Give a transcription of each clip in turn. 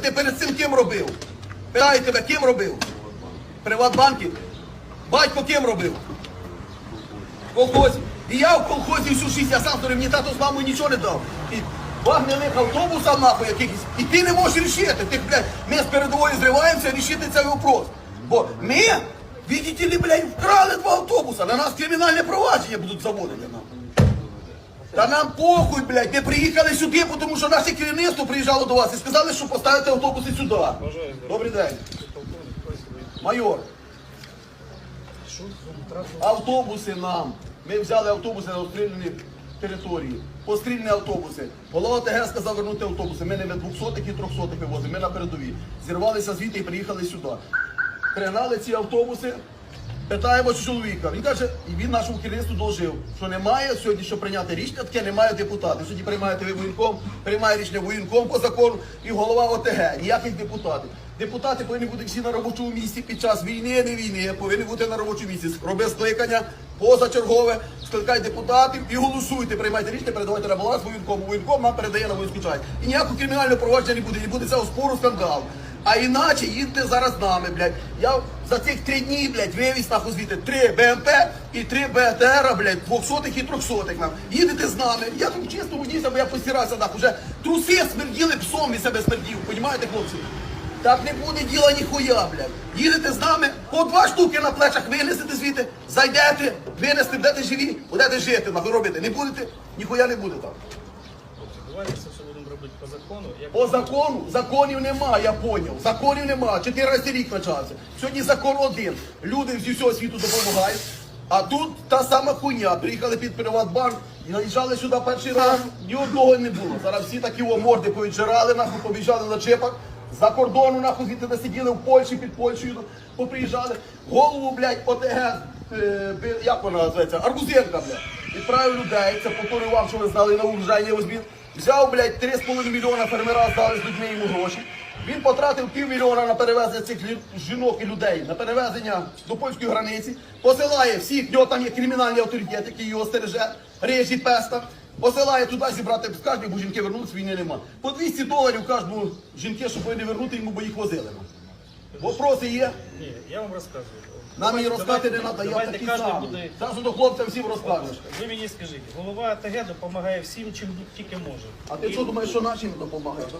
Ти перед цим ким робив? Питаю тебе, ким робив? Приватбанки? Батько ким робив? В колхозі. І я в колхозі всю шість, я сам говорю, мені тато з мамою нічого не дав. І два гнилих автобуса нахуй якихось. І ти не можеш рішити. Ти, блядь, ми з передової зриваємося рішити цей вопрос. Бо ми, видите ли, блядь, вкрали два автобуса. На нас кримінальне провадження будуть заводити нам. Та нам похуй, блядь, ми приїхали сюди, тому що наше керівництво приїжджало до вас і сказали, що поставити автобуси сюди. Добрий день. Майор. Автобуси нам. Ми взяли автобуси на обстріляні території. Пострільні автобуси. Голова ТГ сказав вернути автобуси. Ми не від 200 і 300 вивозимо, ми на передовій. Зірвалися звідти і приїхали сюди. Пригнали ці автобуси. Питаємо чоловіка. Він каже, і він нашому керівництву доложив, що немає сьогодні, що прийняти рішення, таке немає депутатів. Сьогодні приймаєте ви воєнком, приймає рішення воєнком по закону і голова ОТГ, ніяких депутатів. Депутати повинні бути всі на робочому місці під час війни, не війни, повинні бути на робочому місці. Роби скликання, позачергове, скликай депутатів і голосуйте, приймайте рішення, передавайте на баланс воєнкому. Воєнком нам передає на воєнську часть. І ніякого кримінального провадження не буде, не буде цього спору, скандалу. А іначе їдьте зараз з нами, блядь. Я за цих три дні, блядь, вивіз нахуй звідти три БМП і три БТР, блядь, двохсотих і трьохсотих нам. Їдете з нами. Я тут чисто водійся, бо я постирався нахуй. Вже труси смерділи псом від себе смердів, понімаєте, хлопці? Так не буде діла ніхуя, блядь. Їдете з нами, по два штуки на плечах винесете звідти, зайдете, винесете, будете живі, будете жити, нахуй робити. Не будете, ніхуя не буде там. Давайте це все будемо робити по закону. Як По закону законів нема, я поняв. Законів нема. 14 рік почався. Сьогодні закон один. Люди зі всього світу допомагають. А тут та сама хуйня. Приїхали під Приватбанк, наїжджали сюди перший раз. Ні одного не було. Зараз всі такі о, морди повіджирали, нахуй побіжали на чепах. За кордону, нахуй, звідти сиділи в Польщі, під Польщею, поприїжджали. Голову, блядь, ОТГ, як вона називається, Арбузенка, блядь. Відправив людей, це повторюю вам, що ви знали на урожайні возьмін. Взяв, блядь, 3,5 мільйона фермера, здали з людьми йому гроші. Він потратив півмільйона на перевезення цих жінок і людей, на перевезення до польської границі, посилає всіх, в нього там є кримінальний авторитет, який його стереже, режі песта. Посилає туди зібрати скажуть, бо жінки вернуться, війни нема. По 200 доларів кожному жінки, щоб вони вернути йому, бо їх возили. Вопроси є? Ні, я вам розказую. Нам її розказати не треба, я такий самий. буде- до хлопця всім розкажеш. Ви мені скажіть, голова АТГ допомагає всім, чим тільки може. А ти що думаєш, що наші не допомагають?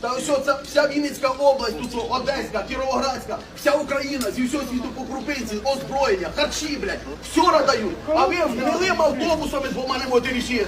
Та ось що, це вся Вінницька область, тут Одеська, Кіровоградська, вся Україна зі всього світу по крупинці, озброєння, харчі, блядь, все надають. А ви гнилим автобусами двома не можете рішити.